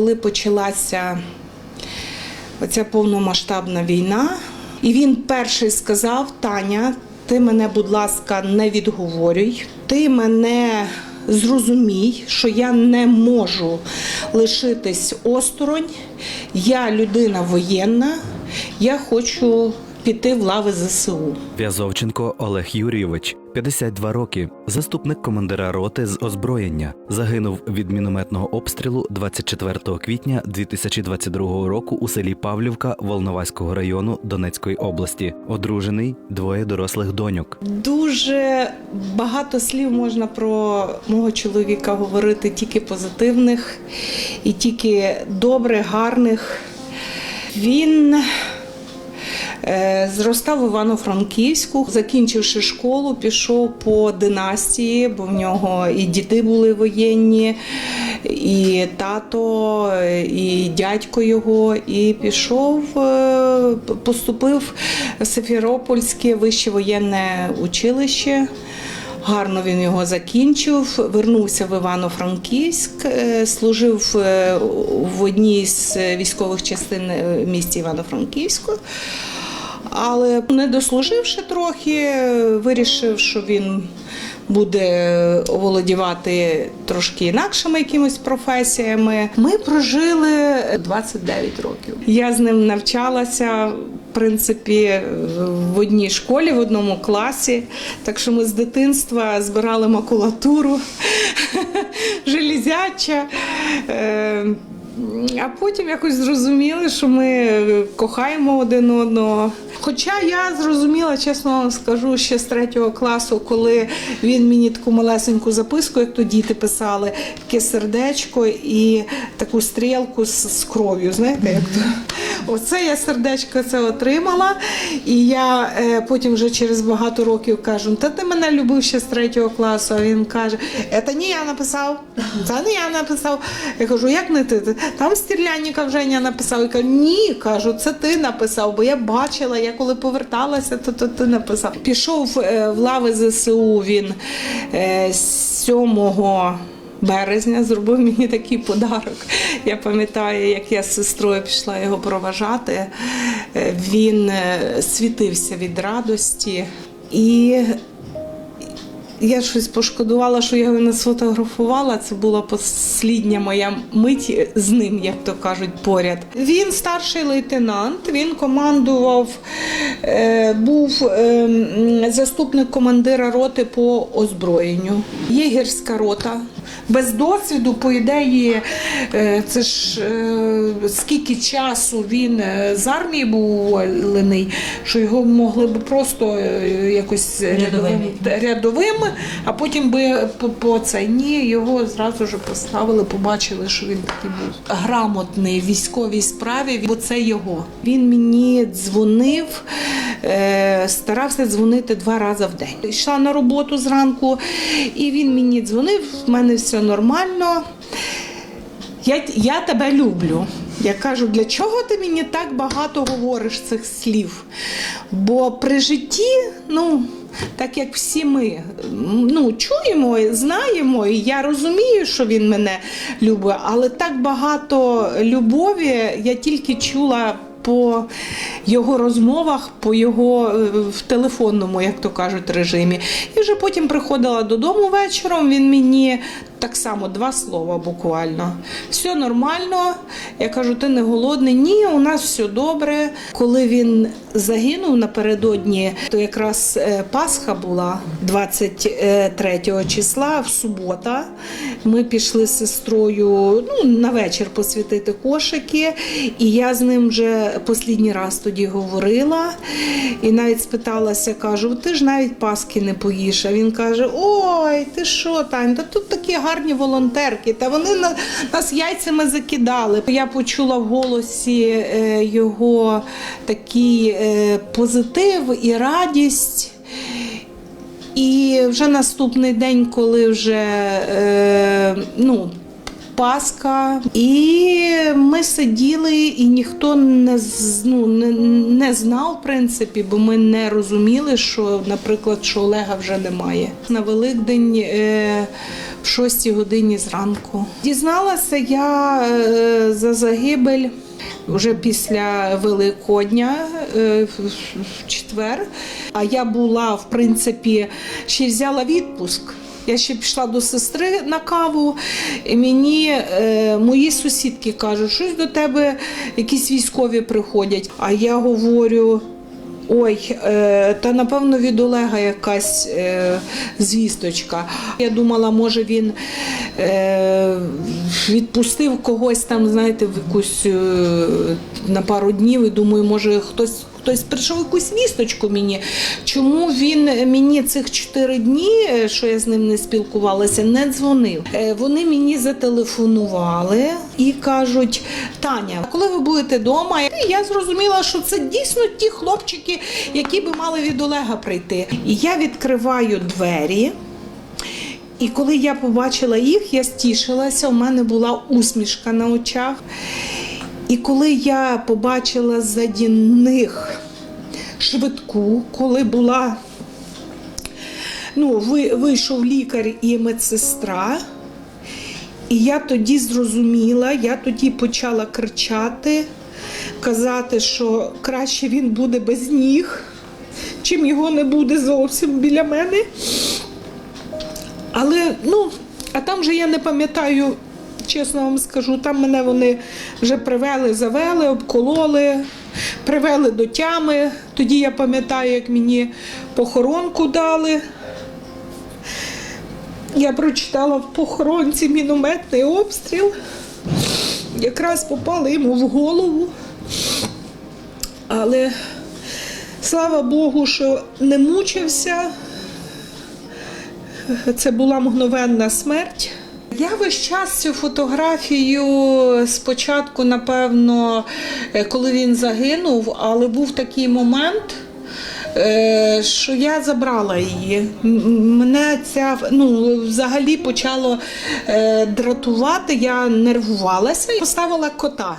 коли почалася оця повномасштабна війна, і він перший сказав: Таня, ти мене, будь ласка, не відговорюй, ти мене зрозумій, що я не можу лишитись осторонь. Я людина воєнна, я хочу піти в лави ЗСУ. В'язовченко Олег Юрійович, 52 роки, заступник командира роти з озброєння, загинув від мінометного обстрілу 24 квітня 2022 року у селі Павлівка Волноваського району Донецької області. Одружений, двоє дорослих доньок. Дуже багато слів можна про мого чоловіка говорити, тільки позитивних і тільки добре, гарних. Він зростав в Івано-Франківську, закінчивши школу, пішов по династії, бо в нього і діти були воєнні, і тато, і дядько його, і пішов, е, поступив в Сефіропольське вище воєнне училище. Гарно він його закінчив, вернувся в Івано-Франківськ, е, служив е, в одній з військових частин е, місті Івано-Франківську. Але не дослуживши трохи, вирішив, що він буде оволодівати трошки інакшими якимись професіями. Ми прожили 29 років. Я з ним навчалася. В принципі, в одній школі, в одному класі. Так що ми з дитинства збирали макулатуру, железяча. А потім якось зрозуміли, що ми кохаємо один одного. Хоча я зрозуміла, чесно вам скажу, ще з третього класу, коли він мені таку малесеньку записку, як то діти писали, таке сердечко і таку стрілку з, з кров'ю. Знаєте, як то? Оце я сердечко це отримала. І я е, потім вже через багато років кажу, та ти мене любив ще з третього класу. А він каже, це не я написав, це не я написав. Я кажу, як не ти? Там Стрілянніка Женя написав. Я кажу, ні, кажу, це ти написав, бо я бачила, я коли поверталася, то, то ти написав. Пішов е, в лави ЗСУ він е, 7 березня зробив мені такий подарок. Я пам'ятаю, як я з сестрою пішла його проважати. Е, Він е, світився від радості. І я щось пошкодувала, що я його не сфотографувала. Це була послідня моя мить з ним, як то кажуть, поряд. Він старший лейтенант, він командував, е, був е, заступник командира роти по озброєнню. Єгерська рота. Без досвіду, по ідеї, е, це ж е, скільки часу він е, з армії був уволений, що його могли б просто якось рядовим, рядовим, а потім би по, по це ні, його зразу ж поставили, побачили, що він такий був грамотний в військовій справі, бо це його. Він мені дзвонив, старався дзвонити два рази в день. Йшла на роботу зранку, і він мені дзвонив, в мене все нормально. Я, я тебе люблю. Я кажу, для чого ти мені так багато говориш цих слів? Бо при житті, ну, так як всі ми ну, чуємо, знаємо, і я розумію, що він мене любить, але так багато любові я тільки чула. По його розмовах, по його е, в телефонному, як то кажуть, режимі. І вже потім приходила додому вечором. Він мені так само два слова буквально. Все нормально. Я кажу, ти не голодний? Ні, у нас все добре. Коли він загинув напередодні, то якраз е, Пасха була 23 числа, в субота. Ми пішли з сестрою ну, на вечір посвятити кошики, і я з ним вже останній раз тоді говорила. І навіть спиталася, кажу, ти ж навіть Пасхи не поїш. А він каже: Ой, ти що, Тань, та тут такі гарні волонтерки, та вони нас яйцями закидали. Я почула в голосі е, його такий е, позитив і радість. І вже наступний день, коли вже е, ну, Пасха, і ми сиділи, і ніхто не, ну, не, не знав, в принципі, бо ми не розуміли, що, наприклад, що Олега вже немає. На Великдень е, в 6 годині зранку. Дізналася я е, за загибель. Вже після Великодня е, в четвер. А я була, в принципі, ще взяла відпуск. Я ще пішла до сестри на каву, і мені е, мої сусідки кажуть, щось до тебе якісь військові приходять. А я говорю. Ой, е, та напевно від Олега якась е, звісточка. Я думала, може він е, відпустив когось там, знаєте, в якусь на пару днів. І думаю, може хтось. Хтось прийшов якусь вісточку мені. Чому він мені цих чотири дні, е, що я з ним не спілкувалася, не дзвонив? Е, Вони мені зателефонували і кажуть: Таня, коли ви будете вдома? Я зрозуміла, що це дійсно ті хлопчики, які би мали від Олега прийти. І я відкриваю двері. І коли я побачила їх, я стішилася, у мене була усмішка на очах. І коли я побачила заді них швидку, коли була, ну, вийшов лікар і медсестра, і я тоді зрозуміла, я тоді почала кричати, казати, що краще він буде без ніг, чим його не буде зовсім біля мене. Але ну, а там же я не пам'ятаю, чесно вам скажу, там мене вони вже привели, завели, обкололи, привели до тями. Тоді я пам'ятаю, як мені похоронку дали. Я прочитала в похоронці мінометний обстріл. Якраз попали йому в голову. Але слава Богу, що не мучився. Це була мгновенна смерть. Я весь час цю фотографію спочатку, напевно, е, коли він загинув, але був такий момент. е, Що я забрала її. Мене ця ну, взагалі почало е, дратувати, я нервувалася і поставила кота.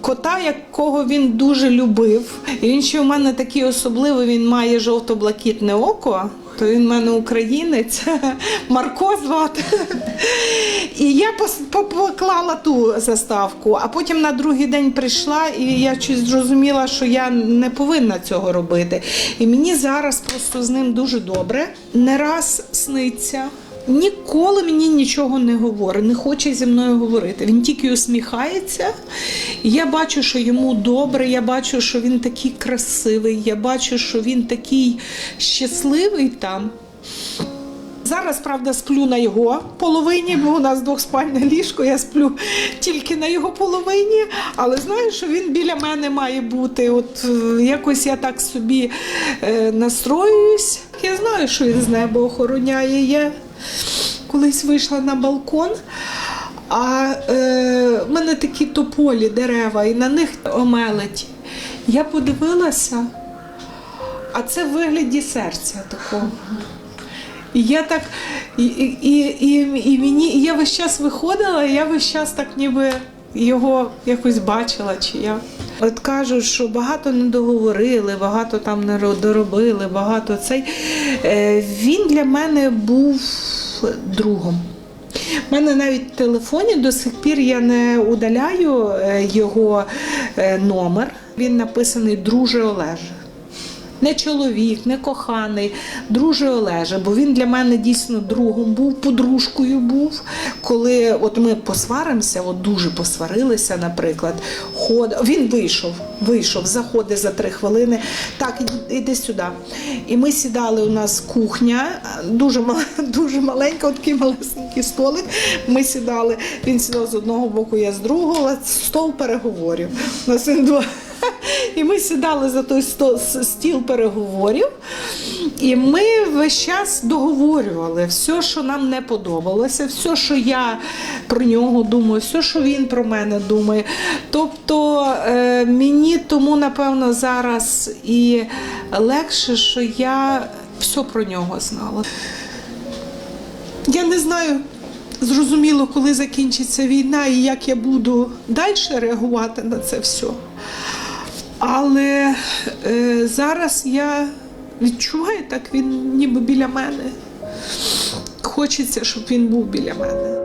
Кота, якого він дуже любив. І він ще у мене такий особливий, він має жовто-блакитне око то він в мене українець, Марко звати. І я поклала ту заставку, а потім на другий день прийшла, і я щось зрозуміла, що я не повинна цього робити. І мені зараз просто з ним дуже добре. Не раз сниться. Ніколи мені нічого не говорить, не хоче зі мною говорити. Він тільки усміхається. Я бачу, що йому добре, я бачу, що він такий красивий, я бачу, що він такий щасливий там. Зараз, правда, сплю на його половині, бо у нас двохспальне ліжко, я сплю тільки на його половині, але знаю, що він біля мене має бути. От е, якось я так собі е, настроююсь. Я знаю, що він з неба охороняє. Я колись вийшла на балкон, а е, в мене такі тополі дерева, і на них омелеті. Я подивилася, а це в вигляді серця такого. І я так, і, і, і, і, мені, і я весь час виходила, і я весь час так ніби його якось бачила чи як. От кажуть, що багато не договорили, багато там не доробили, багато цей. Е, Він для мене був другом. У мене навіть в телефоні до сих пір я не удаляю е, його е, номер. Він написаний Друже Олеже. Не чоловік, не коханий, друже Олеже, бо він для мене дійсно другом був, подружкою був. Коли от ми посваримося, от дуже посварилися, наприклад, ход... він вийшов, вийшов, заходить за три хвилини. Так, іди, сюди. І ми сідали, у нас кухня, дуже, мал... дуже маленька, такий малесенький столик. Ми сідали, він сідав з одного боку, я з другого, стол переговорів. У нас він два. І ми сідали за той стіл переговорів, і ми весь час договорювали все, що нам не подобалося, все, що я про нього думаю, все, що він про мене думає. Тобто е, мені тому, напевно, зараз і легше, що я все про нього знала. Я не знаю, зрозуміло, коли закінчиться війна і як я буду далі реагувати на це все. Але е, зараз я відчуваю, так він ніби біля мене. Хочеться, щоб він був біля мене.